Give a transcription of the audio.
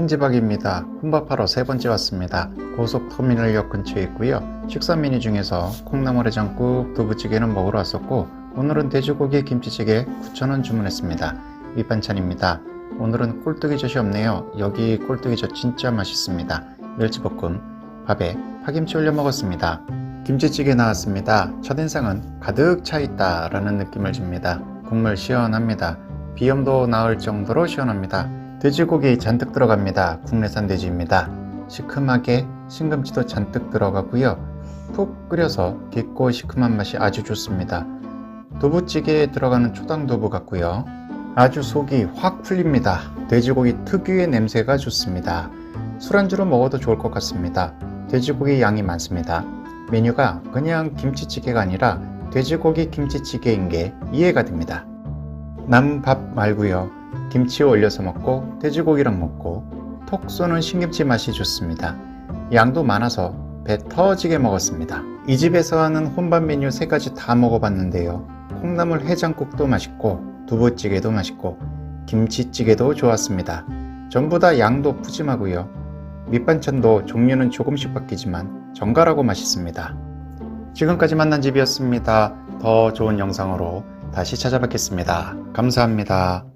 딴지박입니다. 혼밥하러 세 번째 왔습니다. 고속터미널역 근처에 있고요. 식사 메뉴 중에서 콩나물해장국, 두부찌개는 먹으러 왔었고 오늘은 돼지고기 김치찌개 9,000원 주문했습니다. 밑반찬입니다. 오늘은 꼴뚜기젓이 없네요. 여기 꼴뚜기젓 진짜 맛있습니다. 멸치볶음, 밥에 파김치 올려 먹었습니다. 김치찌개 나왔습니다. 첫인상은 가득 차 있다 라는 느낌을 줍니다. 국물 시원합니다. 비염도 나을 정도로 시원합니다. 돼지고기 잔뜩 들어갑니다. 국내산 돼지입니다. 시큼하게 신김치도 잔뜩 들어가고요. 푹 끓여서 깊고 시큼한 맛이 아주 좋습니다. 두부찌개에 들어가는 초당두부 같고요. 아주 속이 확 풀립니다. 돼지고기 특유의 냄새가 좋습니다. 술안주로 먹어도 좋을 것 같습니다. 돼지고기 양이 많습니다. 메뉴가 그냥 김치찌개가 아니라 돼지고기 김치찌개인 게 이해가 됩니다. 남은 밥 말고요. 김치 올려서 먹고 돼지고기랑 먹고 톡 쏘는 신김치 맛이 좋습니다. 양도 많아서 배 터지게 먹었습니다. 이 집에서 하는 혼밥 메뉴 세 가지 다 먹어봤는데요. 콩나물 해장국도 맛있고 두부찌개도 맛있고 김치찌개도 좋았습니다. 전부 다 양도 푸짐하고요. 밑반찬도 종류는 조금씩 바뀌지만 정갈하고 맛있습니다. 지금까지 만난 집이었습니다. 더 좋은 영상으로 다시 찾아뵙겠습니다. 감사합니다.